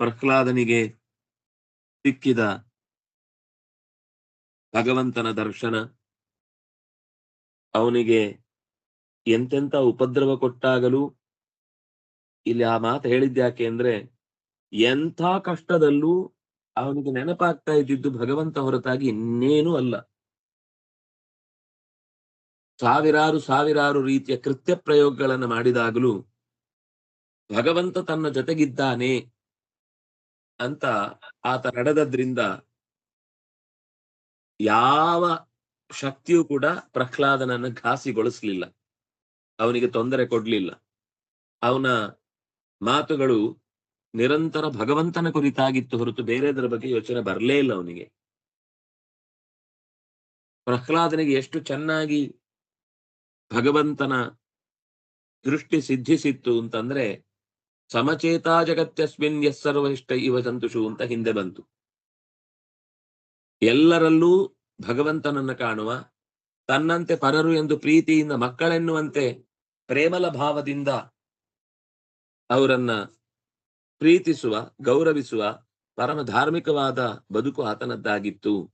ಪ್ರಹ್ಲಾದನಿಗೆ ಸಿಕ್ಕಿದ ಭಗವಂತನ ದರ್ಶನ. ಅವನಿಗೆ ಎಂತೆಂತ ಉಪದ್ರವ ಕೊಟ್ಟಾಗಲೂ ಇಲ್ಲಿ ಆ ಮಾತು ಹೇಳಿದ್ಯಾಕೆ ಅಂದ್ರೆ ಎಂಥ ಕಷ್ಟದಲ್ಲೂ ಅವನಿಗೆ ನೆನಪಾಗ್ತಾ ಇದ್ದಿದ್ದು ಭಗವಂತ ಹೊರತಾಗಿ ಇನ್ನೇನು ಅಲ್ಲ. ಸಾವಿರಾರು ಸಾವಿರಾರು ರೀತಿಯ ಕೃತ್ಯ ಪ್ರಯೋಗಗಳನ್ನು ಮಾಡಿದಾಗಲೂ ಭಗವಂತ ತನ್ನ ಜೊತೆಗಿದ್ದಾನೆ ಅಂತ ಆತ ನಡೆದದ್ರಿಂದ ಯಾವ ಶಕ್ತಿಯೂ ಕೂಡ ಪ್ರಹ್ಲಾದನನ್ನ ಘಾಸಿಗೊಳಿಸ್ಲಿಲ್ಲ. ಅವನಿಗೆ ತೊಂದರೆ ಕೊಡ್ಲಿಲ್ಲ. ಅವನ ಮಾತುಗಳು ನಿರಂತರ ಭಗವಂತನ ಕುರಿತಾಗಿತ್ತು ಹೊರತು ಬೇರೆದರ ಬಗ್ಗೆ ಯೋಚನೆ ಬರಲೇ ಇಲ್ಲ ಅವನಿಗೆ. ಪ್ರಹ್ಲಾದನಿಗೆ ಎಷ್ಟು ಚೆನ್ನಾಗಿ ಭಗವಂತನ ದೃಷ್ಟಿ ಸಿದ್ಧಿಸಿತ್ತು ಅಂತಂದ್ರೆ ಸಮಚೇತಾ ಜಗತ್ಯಸ್ಮಿನ್ ಯಸ್ಸರ್ವಹಿಷ್ಟ ಇವ ಸಂತುಷು ಅಂತ ಹಿಂದೆ ಬಂತು. ಎಲ್ಲರಲ್ಲೂ ಭಗವಂತನನ್ನ ಕಾಣುವ, ತನ್ನಂತೆ ಪರರು ಎಂದು ಪ್ರೀತಿಯಿಂದ ಮಕ್ಕಳೆನ್ನುವಂತೆ ಪ್ರೇಮಲ ಭಾವದಿಂದ ಅವರನ್ನ ಪ್ರೀತಿಸುವ, ಗೌರವಿಸುವ ಪರಮ ಧಾರ್ಮಿಕವಾದ ಬದುಕು ಆತನದ್ದಾಗಿತ್ತು.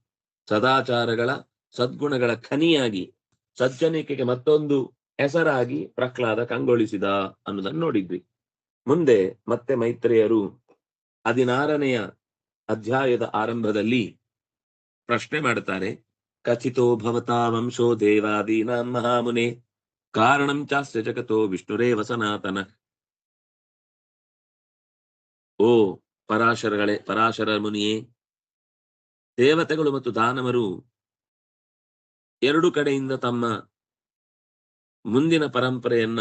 ಸದಾಚಾರಗಳ ಸದ್ಗುಣಗಳ ಖನಿಯಾಗಿ, ಸಜ್ಜನಿಕೆಗೆ ಮತ್ತೊಂದು ಹೆಸರಾಗಿ ಪ್ರಹ್ಲಾದ ಕಂಗೊಳಿಸಿದ ಅನ್ನೋದನ್ನು ನೋಡಿದ್ವಿ. ಮುಂದೆ ಮತ್ತೆ ಮೈತ್ರಿಯರು ಹದಿನಾರನೆಯ ಅಧ್ಯಾಯದ ಆರಂಭದಲ್ಲಿ ಪ್ರಶ್ನೆ ಮಾಡುತ್ತಾರೆ. ಕಥಿತೋ ಭವತಾ ವಂಶೋ ದೇವಾದೀನಾಂ ಮಹಾಮುನೆ, ಕಾರಣಂ ಚಾಸ್ಯ ಜಗತೋ ವಿಷ್ಣುರೇವ ಸನಾತನ ಓ ಪರಾಶರಗಳೇ, ಪರಾಶರ ಮುನಿಯೇ, ದೇವತೆಗಳು ಮತ್ತು ದಾನವರು ಎರಡು ಕಡೆಯಿಂದ ತಮ್ಮ ಮುಂದಿನ ಪರಂಪರೆಯನ್ನ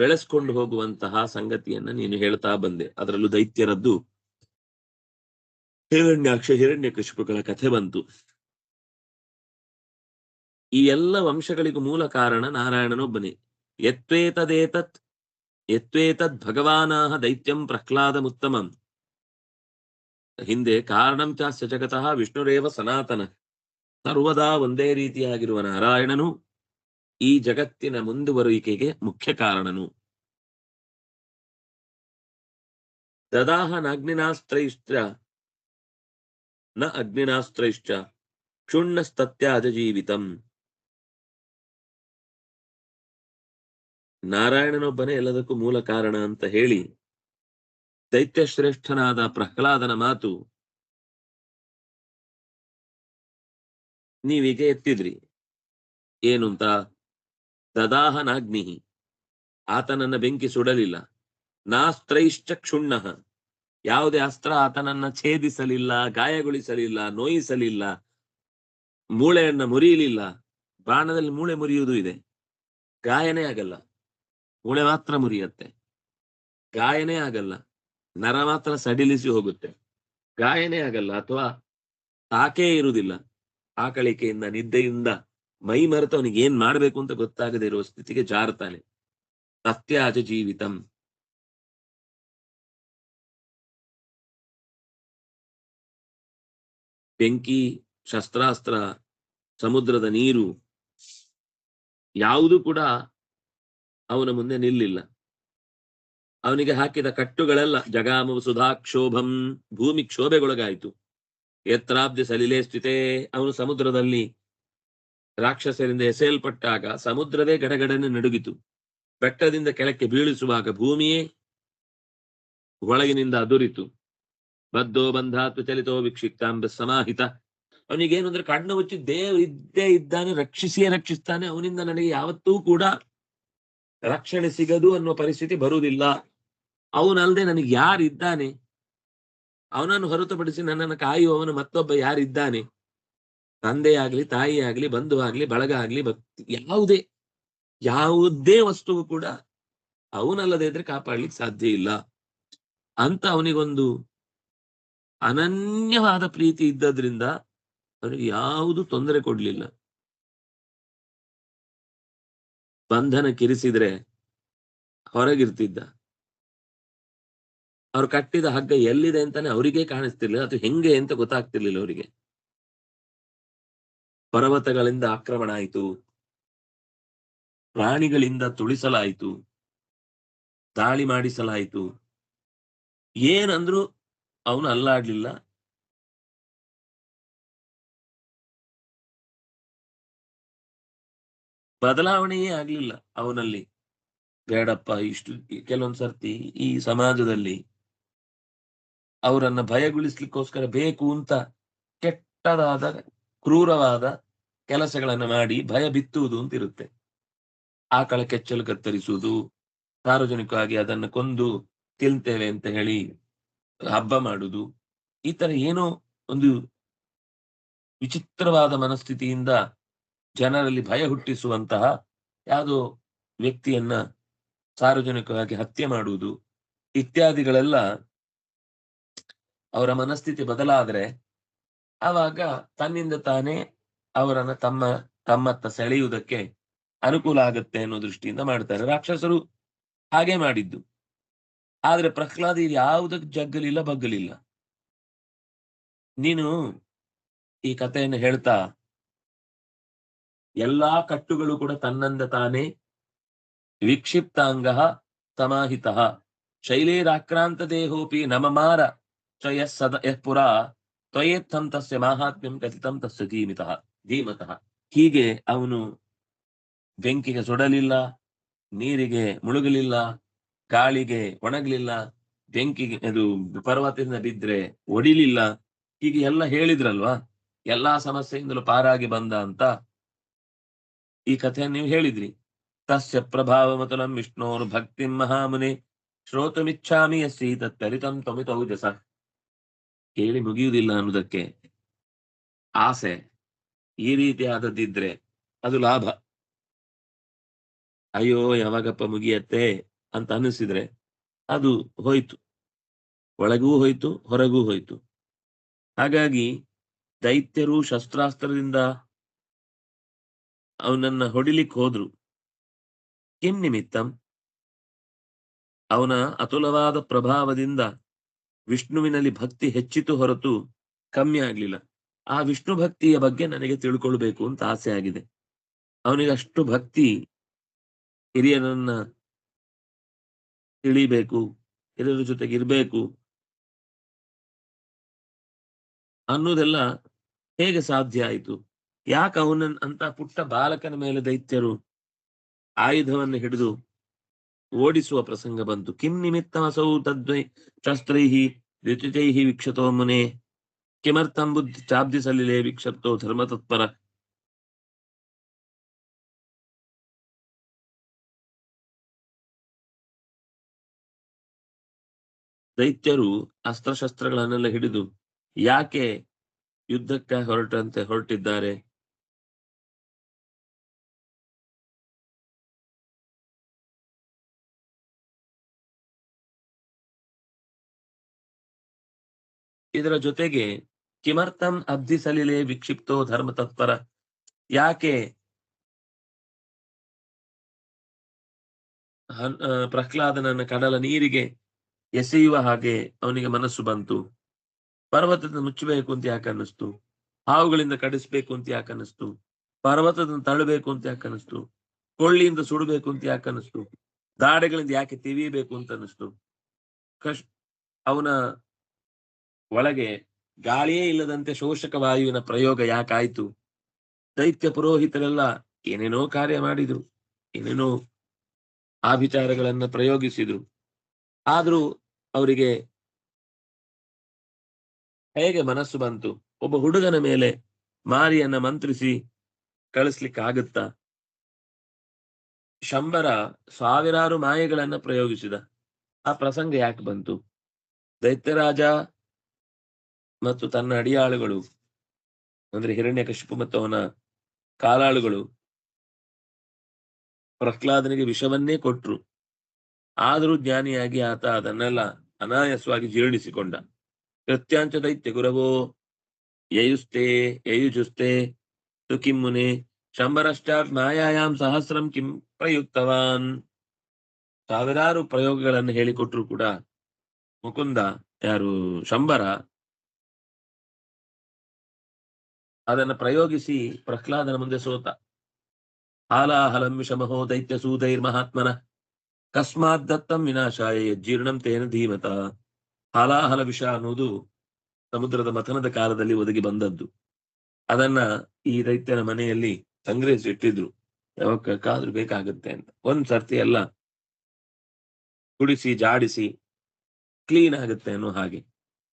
ಬೆಳೆಸ್ಕೊಂಡು ಹೋಗುವಂತಹ ಸಂಗತಿಯನ್ನ ನೀನು ಹೇಳ್ತಾ ಬಂದೆ. ಅದರಲ್ಲೂ ದೈತ್ಯರದ್ದು ಹಿರಣ್ಯಾಕ್ಷ ಹಿರಣ್ಯ ಕಶಿಪುಗಳ ಕಥೆ ಬಂತು. ಈ ಎಲ್ಲ ವಂಶಗಳಿಗೂ ಮೂಲ ಕಾರಣ ನಾರಾಯಣನೊಬ್ಬನೇ. ಯತ್ವೇತದೇತತ್, ಯತ್ವೇತದ್ ಭಗವಾನಾಹ ದೈತ್ಯಂ ಪ್ರಹ್ಲಾದಮುತ್ತಮಂ ಹಿಂದೆ ಕಾರಣಂ ಚಾಸ್ಯ ಜಗತಃ ವಿಷ್ಣುರೇವ ಸನಾತನ. ಸರ್ವದಾ ಒಂದೇ ರೀತಿಯಾಗಿರುವ ನಾರಾಯಣನು ಈ ಜಗತ್ತಿನ ಮುಂದುವರಿಕೆಗೆ ಮುಖ್ಯ ಕಾರಣನು. ದದಾಹ ಅಗ್ನಿನಾಸ್ತ್ರೈಶ್ಚ ನ ಅಗ್ನಿನಾಸ್ತ್ರೈಶ್ಚ ಕ್ಷುಣ್ಣಸ್ತತ್ಯಾಜ ಜೀವಿತಂ ನಾರಾಯಣನೊಬ್ಬನೇ ಎಲ್ಲದಕ್ಕೂ ಮೂಲ ಕಾರಣ ಅಂತ ಹೇಳಿ, ದೈತ್ಯಶ್ರೇಷ್ಠನಾದ ಪ್ರಹ್ಲಾದನ ಮಾತು, ನೀವೀಗ ಎತ್ತಿದ್ರಿ. ಏನು ಅಂತ ದದಾಹ ನಾಗ್ನಿ ಆತನನ್ನ ಬೆಂಕಿ ಸುಡಲಿಲ್ಲ. ನಾಸ್ತ್ರೈಶ್ಚ ಕ್ಷುಣ್ಣ. ಯಾವುದೇ ಅಸ್ತ್ರ ಆತನನ್ನ ಛೇದಿಸಲಿಲ್ಲ, ಗಾಯಗೊಳಿಸಲಿಲ್ಲ, ನೋಯಿಸಲಿಲ್ಲ, ಮೂಳೆಯನ್ನ ಮುರಿಯಲಿಲ್ಲ. ಬಾಣದಲ್ಲಿ ಮೂಳೆ ಮುರಿಯುವುದು ಇದೆ. ಗಾಯನೇ ಆಗಲ್ಲ. ಮೂಳೆ ಮಾತ್ರ ಮುರಿಯತ್ತೆ. ಗಾಯನೇ ಆಗಲ್ಲ. ನರ ಮಾತ್ರ ಸಡಿಲಿಸಿ ಹೋಗುತ್ತೆ. ಗಾಯನೇ ಆಗಲ್ಲ ಅಥವಾ ತಾಕೇ ಇರುವುದಿಲ್ಲ. ಆಕಳಿಕೆಯಿಂದ, ನಿದ್ದೆಯಿಂದ. ಮೈ ಮರೆತು ಅವನಿಗೆ ಏನ್ ಮಾಡ್ಬೇಕು ಅಂತ ಗೊತ್ತಾಗದೆ ಇರುವ ಸ್ಥಿತಿಗೆ ಜಾರತಾನೆ. ಸತ್ಯಾಜ ಜೀವಿತಂ. ಬೆಂಕಿ, ಶಸ್ತ್ರಾಸ್ತ್ರ, ಸಮುದ್ರದ ನೀರು, ಯಾವುದು ಕೂಡ ಅವನ ಮುಂದೆ ನಿಲ್ಲಿಲ್ಲ. ಅವನಿಗೆ ಹಾಕಿದ ಕಟ್ಟುಗಳೆಲ್ಲ ಜಗಾಮು ಸುಧಾಕ್ಷೋಭಂ, ಭೂಮಿ ಕ್ಷೋಭೆಗೊಳಗಾಯಿತು. ಎತ್ರಾಬ್ಜ ಸಲಿಲೆ ಸ್ಥಿತೇ ಅವನು ಸಮುದ್ರದಲ್ಲಿ ರಾಕ್ಷಸರಿಂದ ಎಸೆಯಲ್ಪಟ್ಟಾಗ ಸಮುದ್ರವೇ ಗಡಗಡನೆ ನಡುಗಿತು. ಬೆಟ್ಟದಿಂದ ಕೆಳಕ್ಕೆ ಬೀಳಿಸುವಾಗ ಭೂಮಿಯೇ ಒಳಗಿನಿಂದ ಅದುರಿತು. ಬದ್ದೋ ಬಂಧಾತು ಚಲಿತೋ ವಿಕ್ಷಿಪ್ತಾಂಬ ಸಮಾಹಿತ. ಅವನಿಗೇನು ಅಂದ್ರೆ ಕಣ್ಣು ಮುಚ್ಚಿ ದೇವ್ ಇದ್ದೇ ಇದ್ದಾನೆ, ರಕ್ಷಿಸಿಯೇ ರಕ್ಷಿಸ್ತಾನೆ, ಅವನಿಂದ ನನಗೆ ಯಾವತ್ತೂ ಕೂಡ ರಕ್ಷಣೆ ಸಿಗದು ಅನ್ನುವ ಪರಿಸ್ಥಿತಿ ಬರುವುದಿಲ್ಲ. ಅವನಲ್ಲದೆ ನನಗೆ ಯಾರಿದ್ದಾನೆ? ಅವನನ್ನು ಹೊರತುಪಡಿಸಿ ನನ್ನನ್ನು ಕಾಯುವವನು ಮತ್ತೊಬ್ಬ ಯಾರಿದ್ದಾನೆ? ತಂದೆ ಆಗ್ಲಿ ತಾಯಿ ಆಗ್ಲಿ ಬಂಧು ಆಗ್ಲಿ ಬಳಗ ಆಗ್ಲಿ ಭಕ್ತಿ ಯಾವುದೇ ಯಾವುದೇ ವಸ್ತುವು ಕೂಡ ಅವನಲ್ಲದೆ ಇದ್ರೆ ಕಾಪಾಡ್ಲಿಕ್ಕೆ ಸಾಧ್ಯ ಇಲ್ಲ. ಅಂತ ಅವನಿಗೊಂದು ಅನನ್ಯವಾದ ಪ್ರೀತಿ ಇದ್ದದ್ರಿಂದ ಅವನಿಗೆ ಯಾವುದು ತೊಂದರೆ ಕೊಡ್ಲಿಲ್ಲ. ಬಂಧನ ಕಿರಿಸಿದ್ರೆ ಹೊರಗಿರ್ತಿದ್ದ. ಅವ್ರು ಕಟ್ಟಿದ ಹಗ್ಗ ಎಲ್ಲಿದೆ ಅಂತಾನೆ ಅವರಿಗೆ ಕಾಣಿಸ್ತಿರ್ಲಿಲ್ಲ, ಅದು ಹೆಂಗೆ ಅಂತ ಗೊತ್ತಾಗ್ತಿರ್ಲಿಲ್ಲ ಅವರಿಗೆ. ಪರ್ವತಗಳಿಂದ ಆಕ್ರಮಣ ಆಯಿತು. ಪ್ರಾಣಿಗಳಿಂದ ತುಳಿಸಲಾಯಿತು. ದಾಳಿ ಮಾಡಿಸಲಾಯಿತು. ಏನಂದ್ರು ಅವನು ಅಲ್ಲಾಡ್ಲಿಲ್ಲ ಬದಲಾವಣೆಯೇ ಆಗ್ಲಿಲ್ಲ ಅವನಲ್ಲಿ. ಬೇಡಪ್ಪ, ಇಷ್ಟು ಕೆಲವೊಂದ್ ಸರ್ತಿ ಈ ಸಮಾಜದಲ್ಲಿ ಅವರನ್ನ ಭಯಗೊಳಿಸ್ಲಿಕ್ಕೋಸ್ಕರ ಬೇಕು ಅಂತ ಕೆಟ್ಟದಾದ ಕ್ರೂರವಾದ ಕೆಲಸಗಳನ್ನು ಮಾಡಿ ಭಯ ಬಿತ್ತುವುದು ಅಂತ ಇರುತ್ತೆ ಆಕಳ ಕೆಚ್ಚಲು ಕತ್ತರಿಸುವುದು, ಸಾರ್ವಜನಿಕವಾಗಿ ಅದನ್ನು ಕೊಂದು ತಿಂತೇವೆ ಅಂತ ಹೇಳಿ ಹಬ್ಬ ಮಾಡುವುದು, ಈ ತರ ಏನೋ ಒಂದು ವಿಚಿತ್ರವಾದ ಮನಸ್ಥಿತಿಯಿಂದ ಜನರಲ್ಲಿ ಭಯ ಹುಟ್ಟಿಸುವಂತಹ ಯಾವುದೋ ವ್ಯಕ್ತಿಯನ್ನ ಸಾರ್ವಜನಿಕವಾಗಿ ಹತ್ಯೆ ಮಾಡುವುದು, ಇತ್ಯಾದಿಗಳೆಲ್ಲ ಅವರ ಮನಸ್ಥಿತಿ ಬದಲಾದ್ರೆ ಆವಾಗ ತನ್ನಿಂದ ತಾನೇ ಅವರನ್ನ ತಮ್ಮ, ತಮ್ಮತ್ತ ಸೆಳೆಯುವುದಕ್ಕೆ ಅನುಕೂಲ ಆಗತ್ತೆ ಅನ್ನೋ ದೃಷ್ಟಿಯಿಂದ ಮಾಡ್ತಾರೆ. ರಾಕ್ಷಸರು ಹಾಗೆ ಮಾಡಿದ್ದು. ಆದ್ರೆ ಪ್ರಹ್ಲಾದ ಇದು ಯಾವುದಕ್ಕೆ ಜಗ್ಗಲಿಲ್ಲ, ಬಗ್ಗಲಿಲ್ಲ. ನೀನು ಈ ಕಥೆಯನ್ನು ಹೇಳ್ತಾ, ಎಲ್ಲಾ ಕಟ್ಟುಗಳು ಕೂಡ ತನ್ನಂದ ತಾನೇ ವಿಕ್ಷಿಪ್ತಾಂಗ ಸಮಾಹಿತ. ಶೈಲೇರಾಕ್ರಾಂತ ದೇಹೋಪಿ ನಮಮಾರ ಚಯ ಸದ ಪುರಾ ತ್ವಯೇತ್ತಂ ತಸ್ಯ ಮಾಹಾತ್ಮ್ಯಂ ಕಥಿತಂ ತಸ್ಯ ಧೀಮಿತಃ. ಧೀಮತಃ. ಹೀಗೆ ಅವನು ಬೆಂಕಿಗೆ ಸುಡಲಿಲ್ಲ, ನೀರಿಗೆ ಮುಳುಗಲಿಲ್ಲ ಕಾಳಿಗೆ ಒಣಗಲಿಲ್ಲ, ಬೆಂಕಿಗೆ ಅದು ಪರ್ವತದಿಂದ ಬಿದ್ರೆ ಒಡಿಲಿಲ್ಲ. ಹೀಗೆ ಎಲ್ಲ ಹೇಳಿದ್ರಲ್ವಾ? ಎಲ್ಲಾ ಸಮಸ್ಯೆಯಿಂದಲೂ ಪಾರಾಗಿ ಬಂದ ಅಂತ ಈ ಕಥೆಯನ್ನು ನೀವು ಹೇಳಿದ್ರಿ. ತಸ್ಯ ಪ್ರಭಾವ ಮತನಂ ವಿಷ್ಣೋರ್ ಭಕ್ತಿಂ ಮಹಾಮುನಿ ಶ್ರೋತಮಿಚ್ಛಾಮಿ ಯಸ್ಸಿ ತತ್ತರಿತಂ ತ್ವಮಿತೌಜಸ. ಕೇಳಿ ಮುಗಿಯುವುದಿಲ್ಲ ಅನ್ನೋದಕ್ಕೆ ಆಸೆ ಈ ರೀತಿ ಆದದ್ದಿದ್ರೆ ಅದು ಲಾಭ. ಅಯ್ಯೋ, ಯಾವಾಗಪ್ಪ ಮುಗಿಯತ್ತೆ ಅಂತ ಅನ್ನಿಸಿದ್ರೆ ಅದು ಹೋಯ್ತು. ಒಳಗೂ ಹೋಯ್ತು, ಹೊರಗೂ ಹೋಯ್ತು. ಹಾಗಾಗಿ ದೈತ್ಯರು ಶಸ್ತ್ರಾಸ್ತ್ರದಿಂದ ಅವನನ್ನ ಹೊಡಿಲಿಕ್ಕೆ ಹೋದ್ರು. ಕಿಂ ನಿಮಿತ್ತಂ ಅವನ ಅತುಲವಾದ ಪ್ರಭಾವದಿಂದ ವಿಷ್ಣುವಿನಲ್ಲಿ ಭಕ್ತಿ ಹೆಚ್ಚಿತು ಹೊರತು ಕಮ್ಮಿ ಆಗ್ಲಿಲ್ಲ. ಆ ವಿಷ್ಣು ಭಕ್ತಿಯ ಬಗ್ಗೆ ನನಗೆ ತಿಳ್ಕೊಳ್ಬೇಕು ಅಂತ ಆಸೆ ಆಗಿದೆ. ಅವನಿಗೆ ಅಷ್ಟು ಭಕ್ತಿ ಹಿರಿಯರನ್ನ ತಿಳಿಬೇಕು, ಹಿರಿಯರ ಜೊತೆಗೆ ಇರ್ಬೇಕು ಅನ್ನೋದೆಲ್ಲ ಹೇಗೆ ಸಾಧ್ಯ ಆಯಿತು? ಯಾಕೆ ಅವನ ಅಂತ ಪುಟ್ಟ ಬಾಲಕನ ಮೇಲೆ ದೈತ್ಯರು ಆಯುಧವನ್ನು ಹಿಡಿದು ಓಡಿಸುವ ಪ್ರಸಂಗ ಬಂತು. ಕಿಂ ನಿಮಿತ್ತಮಸೌ ತದ್ವೈ ಶಸ್ತ್ರೈಹಿ ದ್ಯುತಿತೈಹಿ ವಿಕ್ಷತೋ ಮುನೆ. ಕಿಮರ್ಥಂ ಬುದ್ಧಿ ಚಾಬ್ದಿ ಸಲಿಲೆ ವಿಕ್ಷಪ್ತೋ ಧರ್ಮತತ್ಪರ ದೈತ್ಯರು ಅಸ್ತ್ರಶಸ್ತ್ರಗಳನ್ನೆಲ್ಲ ಹಿಡಿದು ಯಾಕೆ ಯುದ್ಧಕ್ಕೆ ಹೊರಟಂತೆ ಹೊರಟಿದ್ದಾರೆ? ಇದರ ಜೊತೆಗೆ ಕಿಮರ್ಥಂ ಅಬ್ಧಿ ಸಲಿಲೆ ವಿಕ್ಷಿಪ್ತೋ ಧರ್ಮ ತತ್ಪರ ಯಾಕೆ ಪ್ರಹ್ಲಾದನನ್ನ ಕಡಲ ನೀರಿಗೆ ಎಸೆಯುವ ಹಾಗೆ ಅವನಿಗೆ ಮನಸ್ಸು ಬಂತು. ಪರ್ವತದ ಮುಚ್ಚಬೇಕು ಅಂತ ಯಾಕೆ ಅನ್ನಿಸ್ತು? ಹಾವುಗಳಿಂದ ಕಡಿಸ್ಬೇಕು ಅಂತ ಯಾಕೆ ಅನ್ನಿಸ್ತು? ಪರ್ವತದ ತಳ್ಳಬೇಕು ಅಂತ ಯಾಕೆ ಅನ್ನಿಸ್ತು? ಕೊಳ್ಳಿಯಿಂದ ಸುಡಬೇಕು ಅಂತ ಯಾಕೆ ಅನ್ನಿಸ್ತು? ದಾಡೆಗಳಿಂದ ಯಾಕೆ ತಿವಿಯಬೇಕು ಅಂತ ಅನ್ನಿಸ್ತು? ಕಶ್, ಅವನ ಒಳಗೆ ಗಾಳಿಯೇ ಇಲ್ಲದಂತೆ ಶೋಷಕ ವಾಯುವಿನ ಪ್ರಯೋಗ ಯಾಕಾಯ್ತು? ದೈತ್ಯ ಪುರೋಹಿತರೆಲ್ಲ ಏನೇನೋ ಕಾರ್ಯ ಮಾಡಿದ್ರು, ಏನೇನೋ ಆಭಿಚಾರಗಳನ್ನ ಪ್ರಯೋಗಿಸಿದ್ರು. ಆದ್ರೂ ಅವರಿಗೆ ಹೇಗೆ ಮನಸ್ಸು ಬಂತು? ಒಬ್ಬ ಹುಡುಗನ ಮೇಲೆ ಮಾರಿಯನ್ನ ಮಂತ್ರಿಸಿ ಕಳಿಸ್ಲಿಕ್ಕೆ ಆಗುತ್ತಾ ಶಂಬರ ಸಾವಿರಾರು ಮಾಯೆಗಳನ್ನ ಪ್ರಯೋಗಿಸಿದ. ಆ ಪ್ರಸಂಗ ಯಾಕೆ ಬಂತು? ದೈತ್ಯರಾಜ ಮತ್ತು ತನ್ನ ಅಡಿಯಾಳುಗಳು, ಅಂದ್ರೆ ಹಿರಣ್ಯಕಶಿಪು ಮತ್ತು ಅವನ ಕಾಲಾಳುಗಳು, ಪ್ರಹ್ಲಾದನಿಗೆ ವಿಷವನ್ನೇ ಕೊಟ್ರು. ಆದರೂ ಜ್ಞಾನಿಯಾಗಿ ಆತ ಅದನ್ನೆಲ್ಲ ಅನಾಯಾಸವಾಗಿ ಜೀರ್ಣಿಸಿಕೊಂಡ. ಕೃತ್ಯಾಂಚ ದೈತ್ಯ ಗುರವೋ, ಯಯುಸ್ತೆ, ಯಯುಜುಸ್ತೆ ತು ಕಿಂ ಮುನೆ ಶಂಬರಷ್ಟಾತ್ ಸಹಸ್ರಂ ಕಿಂ ಪ್ರಯುಕ್ತವಾನ್. ಸಾವಿರಾರು ಪ್ರಯೋಗಗಳನ್ನು ಹೇಳಿಕೊಟ್ರು ಕೂಡ ಮುಕುಂದ ಯಾರು ಶಂಬರ ಅದನ್ನ ಪ್ರಯೋಗಿಸಿ ಪ್ರಹ್ಲಾದನ ಮುಂದೆ ಸೋತ. ಹಾಲಾಹಲಂ ವಿಷಮಹೋ ದೈತ್ಯ ಸೂದೈರ್ ಮಹಾತ್ಮನ ಕಸ್ಮಾತ್ ದತ್ತಂ ವಿನಾಶಾಯ ಯಜ್ಜೀರ್ಣಂ ತೇನ ಧೀಮತ. ಹಾಲಾಹಲ ವಿಷ ಅನ್ನೋದು ಸಮುದ್ರದ ಮಥನದ ಕಾಲದಲ್ಲಿ ಒದಗಿ ಬಂದದ್ದು. ಅದನ್ನ ಈ ದೈತ್ಯನ ಮನೆಯಲ್ಲಿ ಸಂಗ್ರಹಿಸಿ ಇಟ್ಟಿದ್ರು. ಯಾವಕ್ಕಾದ್ರೂ ಬೇಕಾಗುತ್ತೆ ಅಂತ. ಒಂದ್ ಸರ್ತಿ ಎಲ್ಲ ಕುಡಿಸಿ, ಜಾಡಿಸಿ, ಕ್ಲೀನ್ ಆಗುತ್ತೆ ಅನ್ನೋ ಹಾಗೆ.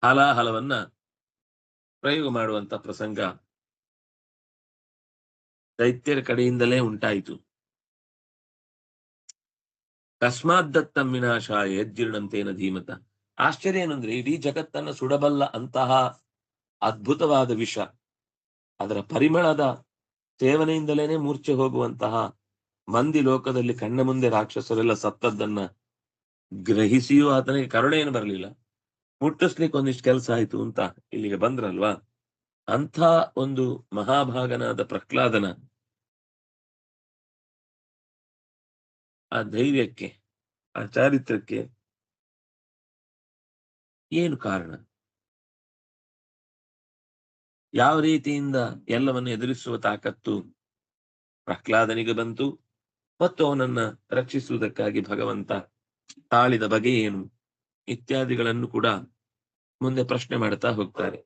ಹಾಲಾಹಲವನ್ನ ಪ್ರಯೋಗ ಮಾಡುವಂತ ಪ್ರಸಂಗ ದೈತ್ಯರ ಕಡೆಯಿಂದಲೇ ಉಂಟಾಯಿತು. ಕಸ್ಮಾತ್ ದತ್ತಂ ವಿನಾಶಾಯ ಯಜ್ಜೀರ್ಣಂತೇನ ಧೀಮತ. ಆಶ್ಚರ್ಯ ಏನಂದ್ರೆ ಇಡೀ ಜಗತ್ತನ್ನ ಸುಡಬಲ್ಲ ಅಂತಹ ಅದ್ಭುತವಾದ ವಿಷ. ಅದರ ಪರಿಮಳದ ಸೇವನೆಯಿಂದಲೇನೆ ಮೂರ್ಛೆ ಹೋಗುವಂತಹ ಮಂದಿ ಲೋಕದಲ್ಲಿ ಕಣ್ಣ ಮುಂದೆ ರಾಕ್ಷಸರೆಲ್ಲ ಸತ್ತದ್ದನ್ನ ಗ್ರಹಿಸಿಯೂ ಆತನಿಗೆ ಕರುಣೆ ಬರಲಿಲ್ಲ. ಮುಟ್ಟಿಸ್ಲಿಕ್ಕೆ ಒಂದಿಷ್ಟು ಕೆಲಸ ಆಯ್ತು ಅಂತ ಇಲ್ಲಿಗೆ ಬಂದ್ರಲ್ವಾ? ಅಂಥ ಒಂದು ಮಹಾಭಾಗನಾದ ಪ್ರಹ್ಲಾದನ ಆ ಧೈರ್ಯಕ್ಕೆ, ಆ ಚಾರಿತ್ರಕ್ಕೆ ಏನು ಕಾರಣ? ಯಾವ ರೀತಿಯಿಂದ ಎಲ್ಲವನ್ನು ಎದುರಿಸುವ ತಾಕತ್ತು ಪ್ರಹ್ಲಾದನಿಗೆ ಬಂತು ಮತ್ತು ಅವನನ್ನ ರಕ್ಷಿಸುವುದಕ್ಕಾಗಿ ಭಗವಂತ ತಾಳಿದ ಬಗೆ ಏನು ಇತ್ಯಾದಿಗಳನ್ನು ಕೂಡ ಮುಂದೆ ಪ್ರಶ್ನೆ ಮಾಡ್ತಾ ಹೋಗ್ತಾರೆ.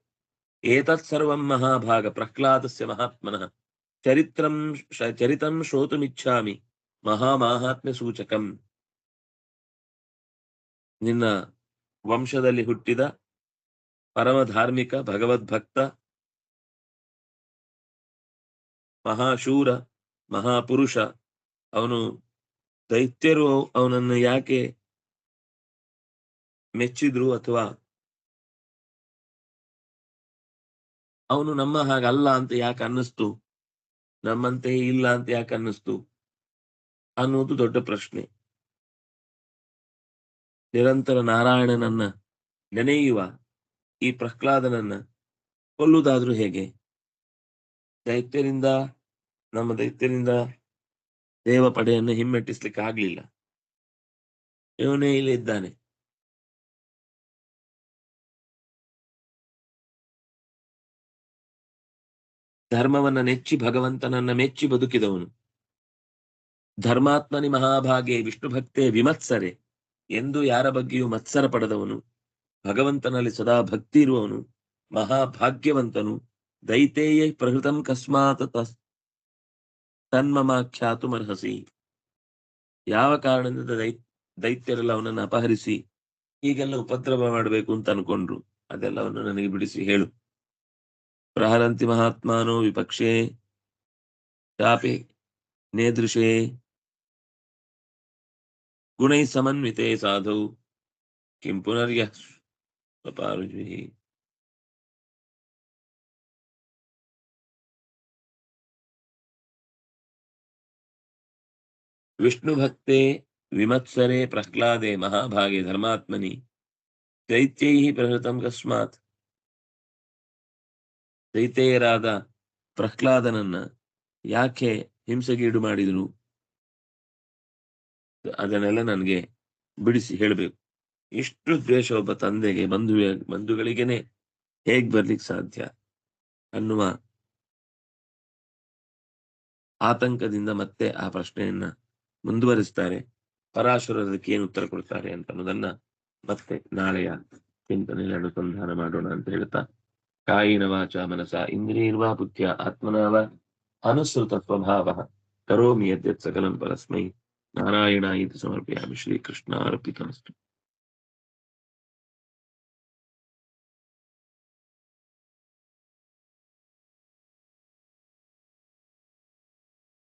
ಏತತ್ ಸರ್ವಂ ಮಹಾಭಾಗ ಪ್ರಹ್ಲಾದಸ್ಯ ಮಹಾತ್ಮನಃ, ಚರಿತ್ರಂ ಚರಿತಂ ಚರಿತಂ ಶ್ರೋತುಮಿಚ್ಛಾಮಿ. ಮಹಾಮಾಹಾತ್ಮ್ಯ ಸೂಚಕಂ. ನಿನ್ನ ವಂಶದಲ್ಲಿ ಹುಟ್ಟಿದ ಪರಮ ಧಾರ್ಮಿಕ ಭಗವದ್ಭಕ್ತ ಮಹಾಶೂರ, ಮಹಾಪುರುಷ, ಅವನು ದೈತ್ಯರು, ಅವನನ್ನು ಯಾಕೆ ಮೆಚ್ಚಿದ್ರು ಅಥವಾ ಅವನು ನಮ್ಮ ಹಾಗಲ್ಲ ಅಂತ ಯಾಕೆ ಅನ್ನಿಸ್ತು? ನಮ್ಮಂತೆಯೇ ಇಲ್ಲ ಅಂತ ಯಾಕೆ ಅನ್ನಿಸ್ತು? ಅನ್ನೋದು ದೊಡ್ಡ ಪ್ರಶ್ನೆ. ನಿರಂತರ ನಾರಾಯಣನನ್ನ ನೆನೆಯುವ ಈ ಪ್ರಹ್ಲಾದನನ್ನ ಕೊಲ್ಲುವುದಾದ್ರೂ ಹೇಗೆ? ದೈತ್ಯರಿಂದ, ನಮ್ಮ ದೈತ್ಯರಿಂದ ದೇವ ಪಡೆಯನ್ನು ಹಿಮ್ಮೆಟ್ಟಿಸ್ಲಿಕ್ಕೆ ಆಗ್ಲಿಲ್ಲ. ಇವನೇ ಇಲ್ಲಿ ಇದ್ದಾನೆ. ಧರ್ಮವನ್ನ ನೆಚ್ಚಿ ಭಗವಂತನನ್ನ ಮೆಚ್ಚಿ ಬದುಕಿದವನು. ಧರ್ಮಾತ್ಮನಿ ಮಹಾಭಾಗೆ ವಿಷ್ಣು ಭಕ್ತೆ ವಿಮತ್ಸರೆ ಎಂದು ಯಾರ ಬಗ್ಗೆಯೂ ಮತ್ಸರ ಪಡೆದವನು. ಭಗವಂತನಲ್ಲಿ ಸದಾ ಭಕ್ತಿ ಇರುವವನು. ಮಹಾಭಾಗ್ಯವಂತನು. ದೈತೇಯ ಪ್ರಹೃತಂ ಕಸ್ಮಾತ್ ತಸ್- ತನ್ಮಮ ಖ್ಯಾತುಮರ್ಹಸಿ ಯಾವ ಕಾರಣದಿಂದ ದೈ ದೈತ್ಯರೆಲ್ಲ ಅವನನ್ನು ಅಪಹರಿಸಿ ಈಗೆಲ್ಲ ಉಪದ್ರವ ಮಾಡಬೇಕು ಅಂತ ಅನ್ಕೊಂಡ್ರು. ಅದೆಲ್ಲವನ್ನು ನನಗೆ ಬಿಡಿಸಿ ಹೇಳು. ಪ್ರಹರಂತಿ ಮಹಾತ್ಮಾನೋ ವಿಪಕ್ಷೇ. ಚಾಪೆ ನೇದೃಶೇ. ಗುಣೈ ಸಮನ್ವಿತೆ ಸಾಧು ಕಿಂ ಪುನರ್ಯ ಸ್ವಪಾರುಜಿ ವಿಷ್ಣು ಭಕ್ತೆ ವಿಮತ್ಸರೆ ಪ್ರಹ್ಲಾದೆ ಮಹಾಭಾಗೆ ಧರ್ಮಾತ್ಮನಿ ದೈತ್ಯೈ ಪ್ರಹೃತಂ ಕಸ್ಮಾತ್ ದೈತ್ಯರಾದ ಪ್ರಹ್ಲಾದನನ್ನ ಯಾಕೆ ಹಿಂಸೆಗೀಡು ಮಾಡಿದ್ರು ಅದನ್ನೆಲ್ಲ ನನಗೆ ಬಿಡಿಸಿ ಹೇಳಬೇಕು. ಇಷ್ಟು ದ್ವೇಷ ಒಬ್ಬ ತಂದೆಗೆ ಬಂಧು ಬಂಧುಗಳಿಗೆನೆ ಹೇಗ್ ಬರ್ಲಿಕ್ಕೆ ಸಾಧ್ಯ ಅನ್ನುವ ಆತಂಕದಿಂದ ಮತ್ತೆ ಆ ಪ್ರಶ್ನೆಯನ್ನ ಮುಂದುವರಿಸ್ತಾರೆ. ಪರಾಶುರದಕ್ಕೆ ಏನು ಉತ್ತರ ಕೊಡ್ತಾರೆ ಅಂತ ಅನ್ನೋದನ್ನ ಮತ್ತೆ ನಾಳೆಯ ಚಿಂತನೆಯಲ್ಲಿ ಅನುಸಂಧಾನ ಮಾಡೋಣ ಅಂತ ಹೇಳ್ತಾ, ಕಾಯಿನ ವಾಚ ಮನಸ ಇಂದ್ರಿಯರ್ವಾ ಬುದ್ಧಿಯ ಆತ್ಮನಾವ ಅನುಸೃತ ಸ್ವಭಾವ, ಕರೋಮಿ ಯದ್ಯತ್ ಸಕಲಂ ಪರಸ್ಮೈ. నారాయణ ఇది సమర్పయామి. శ్రీకృష్ణ అర్పితమస్తు